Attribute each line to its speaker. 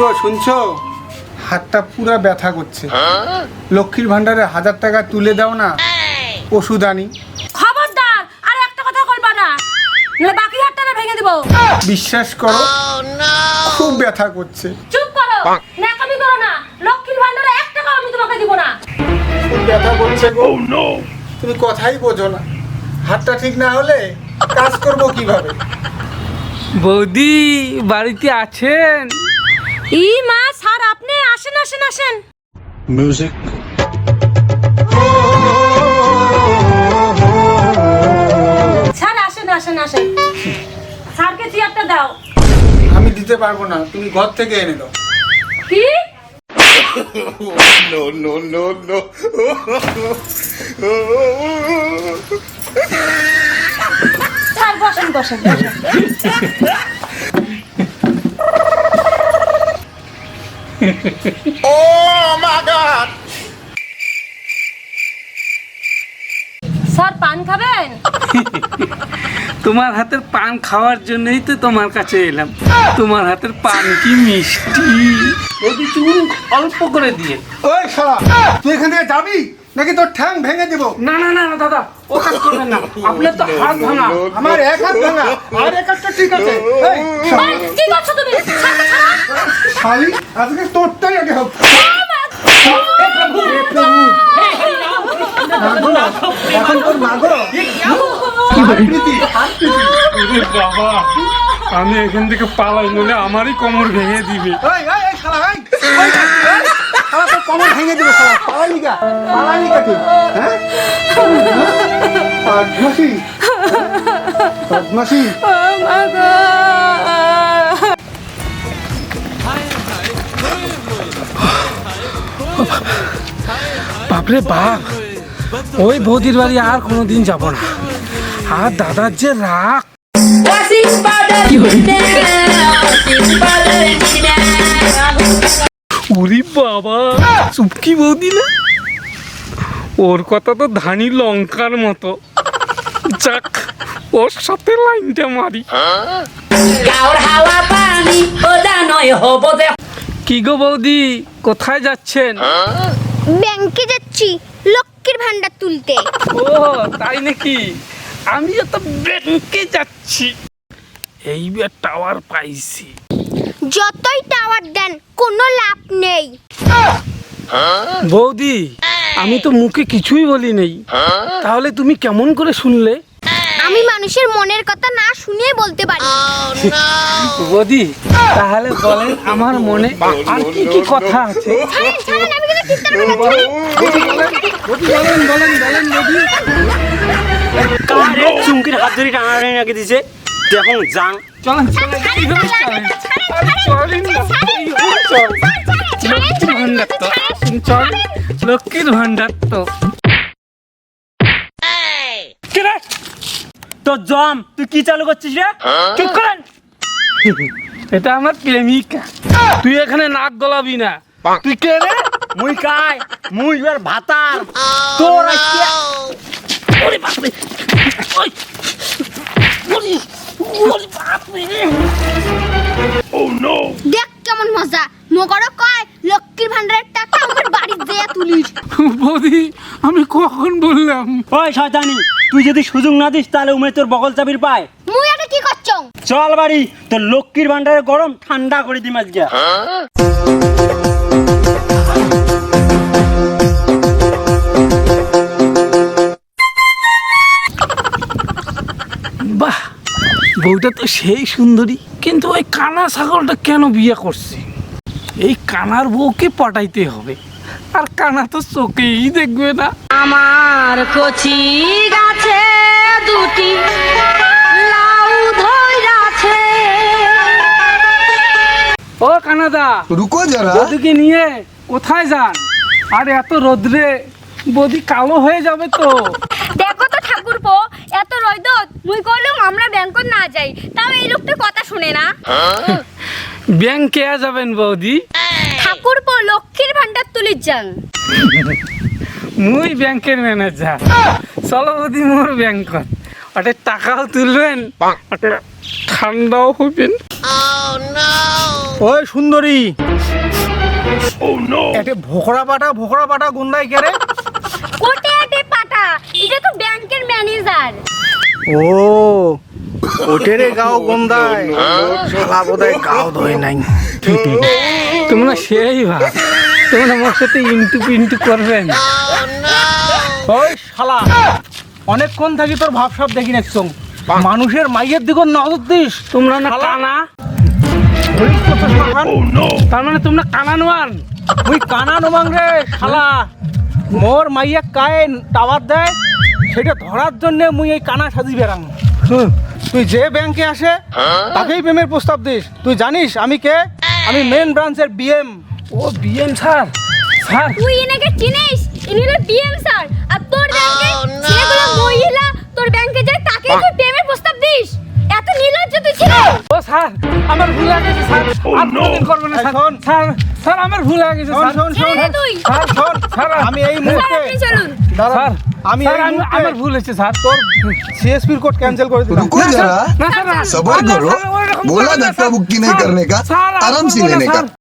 Speaker 1: গো শুনছো? হাতটা পুরো ব্যথা করছে। লক্ষ্মীর ভান্ডারে হাজার টাকা তুলে দাও না ওষুধ আনি।
Speaker 2: খবরদার আর একটা কথা বলবা না। নাহলে বাকি হাতটা না ভেঙে দেবো।
Speaker 1: বিশ্বাস করো খুব ব্যথা করছে।
Speaker 2: চুপ করো ন্যাকামি করো না। লক্ষ্মীর ভান্ডারে এক টাকা আমি তোমাকে দিব না।
Speaker 1: খুব ব্যথা করছে গো। তুমি কথাই বোঝো না। হাতটা ঠিক না হলে কাজ করব কীভাবে?
Speaker 3: বৌদি বাড়িতে আছেন?
Speaker 2: ই মা স্যার আপনি আসেন আসেন আসেন।
Speaker 4: Music.
Speaker 2: স্যার আসেন আসেন আসেন। স্যারকে চেয়ারটা দাও।
Speaker 1: আমি দিতে পারব না তুমি ঘর থেকে এনে দাও।
Speaker 2: কি?
Speaker 4: No, no, no, no.
Speaker 2: Sir বসেন বসেন বসেন। স্যার পান খাবেন?
Speaker 3: তোমার হাতের পান খাওয়ার জন্যই তো তোমার কাছে এলাম। তোমার হাতের পান কি মিষ্টি। বৌদি চুল অল্প করে দিয়ে।
Speaker 1: ওই শালা তুই এখান থেকে যাবি? নাকি তোর ঠ্যাং ভেঙে দিব?
Speaker 3: না না না না, দাদা ও কাজ করবেন না। আপনার তো হাত ভাঙা।
Speaker 1: আমার এক হাত ভাঙা। আর এক হাতটা ঠিক আছে। এই,
Speaker 2: কি করছ তুমি।
Speaker 1: শালি আজকে তোরটাই আগে হোক এখন তোর মাগো প্রীতি,
Speaker 3: বাবা আমি এখান থেকে পালাই নলে আমারই কোমর ভেঙে দিবে।
Speaker 1: কোমর ভেঙে দিবে শালা। পালাইনি কা পালাইনি তুই হ্যাঁ? বদমাসি বদমাসি
Speaker 3: বাপরে বাপ। ওই বৌদির বাড়ি আর কোনোদিন যাব না। আর দাদার যে রাগ। উরি বাবা, চুপকি বৌদি না? ওর কথা তো ধানি লঙ্কার মতো। যাক, ওর সাথে লাইনটা মারি। কি গো বৌদি, কোথায় যাচ্ছেন?
Speaker 5: ব্যাংকে যাচ্ছি লক্ষ্মীর ভান্ডার তুলতে।
Speaker 3: ও তাই নাকি? আমিও তো ব্যাংকে যাচ্ছি। এইবার টাওয়ার পাইছি।
Speaker 5: যতই টাওয়ার দেন কোনো লাভ নেই।
Speaker 3: বৌদি আমি তো মুখে কিছুই বলি নেই। তাহলে তুমি কেমন করে শুনলে?
Speaker 5: মানুষের মনের কথা না শুনে বলতে পারি।
Speaker 3: বৌদি তাহলে বলেন আমার মনে আর কি কি কথা আছে?
Speaker 5: ছাড়েন, ছাড়েন, আমি কিন্তু চিৎকার করে যাচ্ছি।
Speaker 3: বৌদি বলেন বলেন বলেন বৌদি।
Speaker 6: চুমকির হাত ধরে টানাটানি রাখে দিছে? দেখুন যাং।
Speaker 3: চলেন চলেন এইভাবে চলেন। আরে চলেন না, এইভাবে চল। লক্ষ্মীর ভান্ডার তো। চল লক্ষ্মীর ভান্ডার তো
Speaker 6: কে রে তোর জম তুই কি চালু করছিস রে? চুপ করেন
Speaker 3: এটা আমার প্রেমিকা। তুই এখানে নাক গলাবি না। তুই কে রে?
Speaker 6: মুই কাই? মুই এবার ভাতার। তোর আজকে
Speaker 3: ওরে বাপরে! ওই! ওরে ওরে বাপরে!
Speaker 5: দেখ কেমন মজা। মগরও কয় লক্ষ্মীর ভান্ডারের টাকা আমার বাড়ির দেয়া তুলিস
Speaker 3: বৌদি আমি কখন বললাম?
Speaker 6: ওই শয়তানি! তুই যদি সুযোগ না দিস তাহলে উমে তোর বগল চাবির পায়।
Speaker 5: মুই এটা কি করছ?
Speaker 6: চল বাড়ি তোর লক্ষ্মীর ভান্ডারে গরম ঠান্ডা করে দিম আজকে।
Speaker 3: বাহ বউটা তো সেই সুন্দরী কিন্তু ওই কানা ছাগলটা কেন বিয়ে করছে? এই কানার বউকে পটাইতে হবে। আর কানা তো চোখেই দেখবে না।
Speaker 2: আমার কচি গাছে দুটি
Speaker 3: ও কানাদা
Speaker 1: রুকো যারা।
Speaker 3: বৌদিকে নিয়ে কোথায় যান? আর এত রোদ্রে বৌদি কালো হয়ে যাবে তো।
Speaker 5: দেখো তো ঠাকুরপো এত রইদত মুই কইলাম আমরা ব্যাংকত না যাই। তাও এই লোকটা কথা শুনে না।
Speaker 3: ব্যাংকে যাবেন বৌদি।
Speaker 5: তুলির যান।
Speaker 3: মুই ব্যাংকের ম্যানেজার। চলো বৌদি মোর ব্যাংকত। ওটা টাকাও তুলবেন ওটা ঠান্ডাও হবেন
Speaker 7: ওই সুন্দরী। একটা ভোকরা পাটা ভোকরা পাটা গুন্দাই কেরে
Speaker 5: কোটে আটে পাটা? এটা তো ব্যাংকের ম্যানেজার।
Speaker 7: ও ওটেরে গাও গন্দায়। শালা বোধহয় গাও ধরে নাই।
Speaker 3: তোমরা সেই ভাব। তোমরা আমার সাথে ইন্টু পিন্টু করবেন।
Speaker 7: ওই শালা অনেকক্ষণ থাকি তোর ভাব সব দেখি নেকছং মানুষের মাইয়ের দিকে নজর দিস।
Speaker 3: তোমরা না কানা?
Speaker 7: তো
Speaker 3: তোর মানে তোমরা কানা নোয়ান
Speaker 7: মুই কানা নমাং রে শালা। মোর মাইয়া কায়ে টাওয়ার দেয় সেটা ধরার জন্য মুই এই কানা সাজি বেড়াং তুই যে ব্যাংকে আসে তাকেই প্রেমের প্রস্তাব দিস। তুই জানিস আমি কে? আমি মেন ব্রাঞ্চের বিএম
Speaker 3: ও বিএম স্যার স্যার
Speaker 5: তুই এনেকে চিনিস ইনি হলো বিএম স্যার আর তোর ব্যাংকে ছেলেগুলো মহিলা তোর ব্যাংকে যায় তাকে তুই প্রেমের প্রস্তাব দিস এত নির্লজ্জ তুই ছিলি
Speaker 3: ও স্যার আমার ভুল হয়ে গেছে স্যার আর কোনোদিন করবেন না স্যার
Speaker 7: শোন।
Speaker 3: স্যার স্যার আমার ভুল হয়ে গেছে
Speaker 7: শোন
Speaker 3: স্যার
Speaker 7: শোন শোন
Speaker 5: ছেড়ে দে তুই
Speaker 7: স্যার শোন
Speaker 3: স্যার,
Speaker 7: আমি এই
Speaker 5: স্যার
Speaker 7: মুহূর্তে
Speaker 5: আপনি চলুন
Speaker 7: দাঁড়া,
Speaker 3: স্যার
Speaker 7: আমি
Speaker 3: স্যার
Speaker 7: এই
Speaker 3: আমি-
Speaker 7: মুহূর্তে
Speaker 3: আমার ভুল হয়েছে স্যার
Speaker 7: তোর সিএসপির কোড ক্যান্সেল করে দিলাম
Speaker 8: रुको जरा
Speaker 3: না স্যার না।
Speaker 8: सबर
Speaker 3: না,
Speaker 8: करो
Speaker 3: স্যার, ওরকম
Speaker 8: बोला
Speaker 3: করবেন না,
Speaker 8: धक्का
Speaker 3: স্যার।
Speaker 8: बुक्की नहीं
Speaker 3: স্যার,
Speaker 8: करने का
Speaker 3: স্যার, আর
Speaker 8: आराम से
Speaker 3: করবো না,
Speaker 8: लेने का
Speaker 3: স্যার।